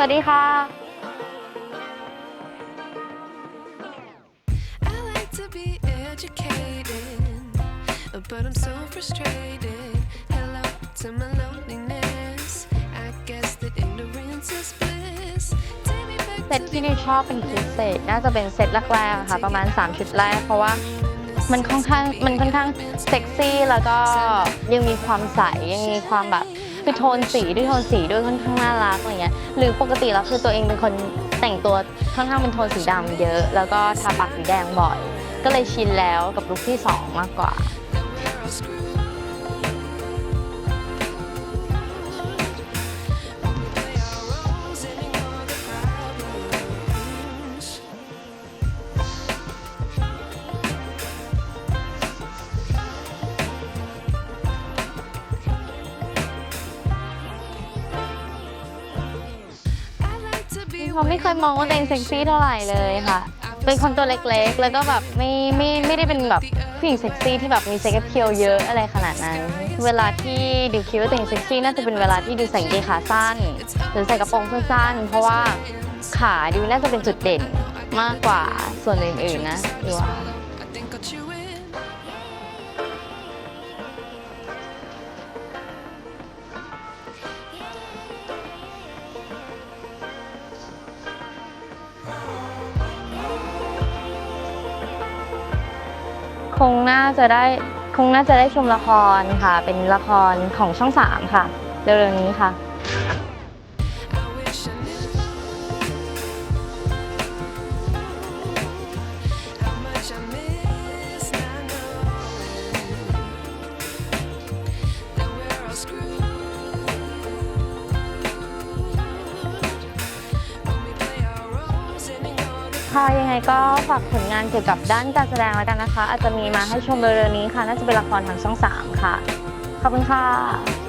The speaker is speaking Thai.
วัสดีค่ะ I like to be educated, but I'm so frustrated. Hello to my loneliness. I guess that ignorance is bliss. Take me back เซตที่นิวชอบเป็นพิเศษน่าจะเป็นเซตแรกๆอะค่ะ ประมาณ 3 ชุดแรก เพราะว่ามันค่อนข้างมันค่อนข้างเซ็กซี่แล้วก็ยังมีความใสยังมีความแบบ คือโทนสีด้วยโทนสีด้วยค่อนข้างน่ารักอะไรเงี้ยหรือปกติแล้วคือตัวเองเป็นคนแต่งตัวค่อนข้างเป็นโทนสีดำเยอะ แล้วก็ทาปากสีแดงบ่อย ก็เลยชินแล้วกับลุคที่2มากกว่า เขาไม่เคยมองว่าตัวเองเซ็กซี่เท่าไหร่เลยค่ะ เป็นคนตัวเล็กๆ แล้วก็แบบไม่ไม่ไม่ได้เป็นแบบผู้หญิงเซ็กซี่ที่แบบมีเซ็กเพียวเยอะอะไรขนาดนั้น เวลาที่ดิวคิดว่าตัวเองเซ็กซี่น่าจะเป็นเวลาที่ดิวใส่กางเกงขาสั้น หรือใส่กระโปรงสั้นๆ เพราะว่าขาดิวน่าจะเป็นจุดเด่นมากกว่าส่วนอื่นๆนะดิวว่า คงน่าจะได้คงน่าจะได้ชมละครค่ะ เป็นละครของช่องสามค่ะเร็วๆนี้ค่ะ ค่ะยังไงก็ฝากผลงานเกี่ยวกับด้านการแสดงแล้วกันนะคะ อาจจะมีมาให้ชมเร็วๆนี้ค่ะ น่าจะเป็นละครทางช่อง 3 ค่ะ ขอบคุณค่ะ